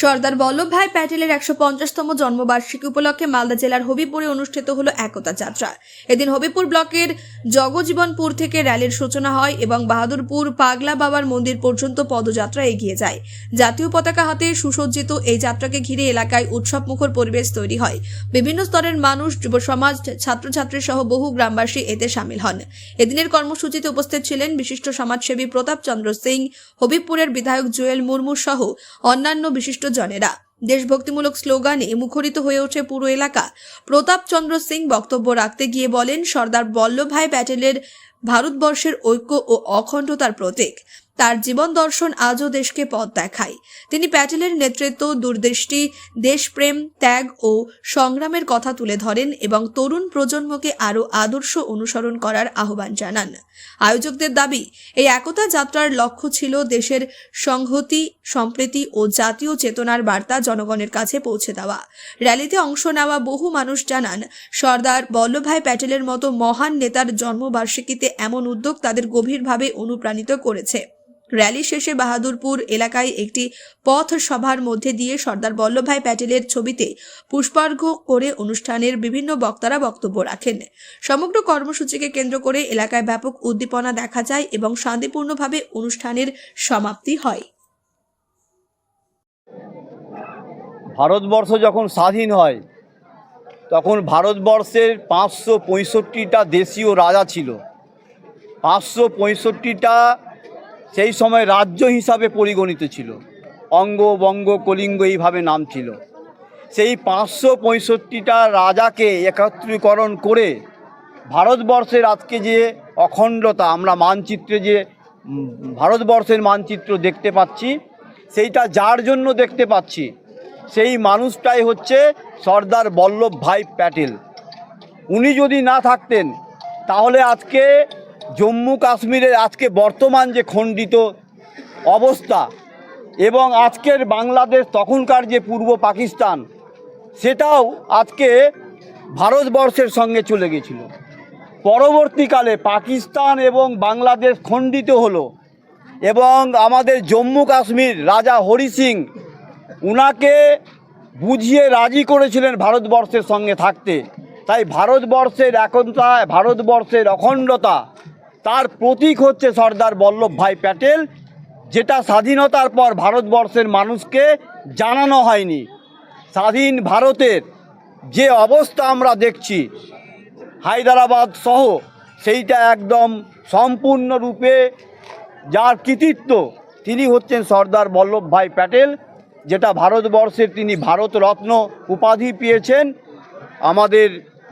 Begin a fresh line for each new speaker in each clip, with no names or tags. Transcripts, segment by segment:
সর্দার বল্লভভাই প্যাটেলের একশো পঞ্চাশতম জন্মবার্ষিকী উপলক্ষে মালদা জেলার হবিপুরে অনুষ্ঠিত হলো একতা যাত্রা। এদিন হবিপুর ব্লকের জগজীবনপুর থেকে র্যালির সূচনা হয় এবং বাহাদুরপুর পাগলা বাবার মন্দির পর্যন্ত পদযাত্রা এগিয়ে যায়। জাতীয় পতাকা হাতে সুসজ্জিত এই যাত্রাকে ঘিরে এলাকায় উৎসবমুখর পরিবেশ তৈরি হয়। বিভিন্ন স্তরের মানুষ, যুব সমাজ, ছাত্রছাত্রী সহ বহু গ্রামবাসী এতে সামিল হন। এদিনের কর্মসূচিতে উপস্থিত ছিলেন বিশিষ্ট সমাজসেবী প্রতাপ চন্দ্র সিং হবিপুরের বিধায়ক জুয়েল মুর্মু সহ অন্যান্য বিশিষ্ট জনেরা। দেশভক্তিমূলক স্লোগানে মুখরিত হয়ে ওঠে পুরো এলাকা। প্রতাপ চন্দ্র সিং বক্তব্য রাখতে গিয়ে বলেন, সর্দার বল্লভভাই প্যাটেলের ভারতবর্ষের ঐক্য ও অখণ্ডতার প্রতীক। তার জীবন দর্শন আজও দেশকে পথ দেখায়। তিনি প্যাটেলের নেতৃত্ব, দূরদৃষ্টি, দেশপ্রেম, ত্যাগ ও সংগ্রামের কথা তুলে ধরেন এবং তরুণ প্রজন্মকে আরও আদর্শ অনুসরণ করার আহ্বান জানান। আয়োজকদের দাবি, এই একতা যাত্রার লক্ষ্য ছিল দেশের সংহতি, সম্প্রীতি ও জাতীয় চেতনার বার্তা জনগণের কাছে পৌঁছে দেওয়া। র্যালিতে অংশ নেওয়া বহু মানুষ জানান, সর্দার বল্লভভাই প্যাটেলের মতো মহান নেতার জন্মবার্ষিকীতে এমন উদ্যোগ তাদের গভীরভাবে অনুপ্রাণিত করেছে। র্যালি শেষে বাহাদুরপুর এলাকায় একটি পথ সভার মধ্যে দিয়ে সর্দার বল্লভভাই প্যাটেলের ছবিতে পুষ্পার্ঘ করে অনুষ্ঠানের বিভিন্ন বক্তারা বক্তব্য রাখেন। সমগ্র কর্মসূচিকে কেন্দ্র করে এলাকায় ব্যাপক উদ্দীপনা দেখা যায় এবং শান্তিপূর্ণভাবে অনুষ্ঠানের সমাপ্তি হয়।
ভারতবর্ষ যখন স্বাধীন হয়, তখন ভারতবর্ষের পাঁচশো পঁয়ষট্টিটা দেশীয় রাজা ছিল। পাঁচশো পঁয়ষট্টিটা সেই সময় রাজ্য হিসাবে পরিগণিত ছিল। অঙ্গ, বঙ্গ, কলিঙ্গ এইভাবে নাম ছিল। সেই পাঁচশো পঁয়ষট্টিটা রাজাকে একত্রীকরণ করে ভারতবর্ষের আজকে যে অখণ্ডতা, আমরা মানচিত্রে যে ভারতবর্ষের মানচিত্র দেখতে পাচ্ছি, সেইটা যার জন্য দেখতে পাচ্ছি, সেই মানুষটাই হচ্ছে সর্দার বল্লভ ভাই প্যাটেল। উনি যদি না থাকতেন, তাহলে আজকে জম্মু কাশ্মীরের আজকে বর্তমান যে খণ্ডিত অবস্থা এবং আজকের বাংলাদেশ তখনকার যে পূর্ব পাকিস্তান, সেটাও আজকে ভারতবর্ষের সঙ্গে চলে গেছিল। পরবর্তীকালে পাকিস্তান এবং বাংলাদেশ খণ্ডিত হলো এবং আমাদের জম্মু কাশ্মীর রাজা হরি সিং, উনাকে বুঝিয়ে রাজি করেছিলেন ভারতবর্ষের সঙ্গে থাকতে। তাই ভারতবর্ষের একতা, ভারতবর্ষের অখণ্ডতা তার প্রতীক হচ্ছে সর্দার বল্লভভাই প্যাটেল, যেটা স্বাধীনতার পর ভারতবর্ষের মানুষকে জানানো হয়নি। স্বাধীন ভারতের যে অবস্থা আমরা দেখছি, হায়দ্রাবাদ সহ, সেইটা একদম সম্পূর্ণরূপে যার কৃতিত্ব তিনি হচ্ছেন সর্দার বল্লভভাই প্যাটেল, যেটা ভারতবর্ষের তিনি ভারতরত্ন উপাধি পেয়েছেন আমাদের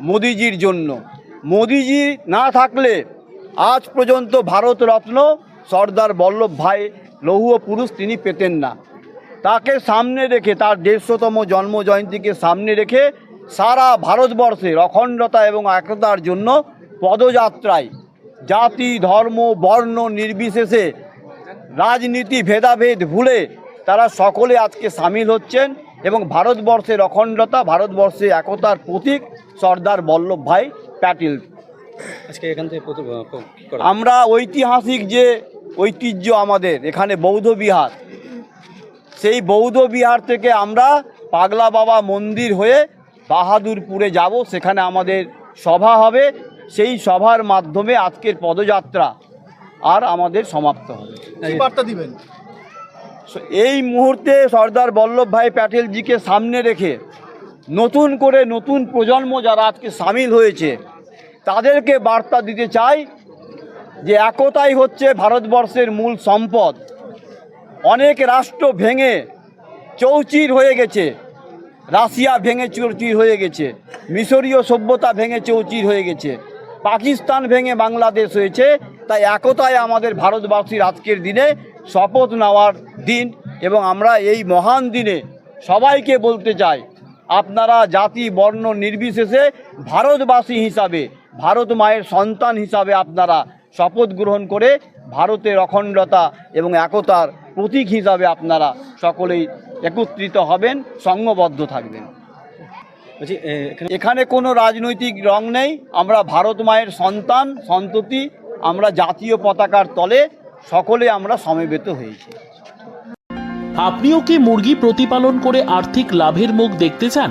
মোদিজির জন্য। মোদিজি না থাকলে আজ পর্যন্ত ভারতরত্ন সর্দার বল্লভভাই লৌহ পুরুষ তিনি পেতেন না। তাকে সামনে রেখে, তার দেড়শোতম জন্ম জয়ন্তীকে সামনে রেখে সারা ভারতবর্ষের অখণ্ডতা এবং একতার জন্য পদযাত্রায় জাতি, ধর্ম, বর্ণ নির্বিশেষে রাজনীতি, ভেদাভেদ ভুলে তারা সকলে আজকে সামিল হচ্ছেন এবং ভারতবর্ষের অখণ্ডতা ভারতবর্ষের একতার প্রতীক সর্দার বল্লভ ভাই প্যাটেল।
আজকে এখান থেকে
আমরা ঐতিহাসিক যে ঐতিহ্য আমাদের এখানে বৌদ্ধ বিহার সেই বৌদ্ধ বিহার থেকে আমরা পাগলা বাবা মন্দির হয়ে বাহাদুরপুরে যাব। সেখানে আমাদের সভা হবে। সেই সভার মাধ্যমে আজকের পদযাত্রা আর আমাদের সমাপ্ত হবে।
বার্তা দিবেন?
এই মুহূর্তে সর্দার বল্লভভাই প্যাটেলজিকে সামনে রেখে নতুন করে নতুন প্রজন্ম যারা আজকে সামিল হয়েছে তাদেরকে বার্তা দিতে চাই যে একতাই হচ্ছে ভারতবর্ষের মূল সম্পদ। অনেক রাষ্ট্র ভেঙে চৌচির হয়ে গেছে। রাশিয়া ভেঙে চৌচির হয়ে গেছে। মিশরীয় সভ্যতা ভেঙে চৌচির হয়ে গেছে। পাকিস্তান ভেঙে বাংলাদেশ হয়েছে। তাই একতায় আমাদের ভারতবাসীর আজকের দিনে শপথ নেওয়ার দিন এবং আমরা এই মহান দিনে সবাইকে বলতে চাই, আপনারা জাতি, বর্ণ নির্বিশেষে ভারতবাসী হিসাবে ভারত মায়ের সন্তান হিসাবে আপনারা শপথ গ্রহণ করে ভারতের অখণ্ডতা এবং একতার প্রতীক হিসাবে আপনারা সকলেই একত্রিত হবেন সঙ্গবদ্ধ থাকবেন।
এখানে
এখানে কোনো রাজনৈতিক রং নেই। আমরা ভারত মায়ের সন্তান সন্ততি আমরা জাতীয় পতাকার তলে সকলে আমরা সমবেত হয়েছি।
আপনিও কি মুরগি প্রতিপালন করে আর্থিক লাভের মুখ দেখতে চান?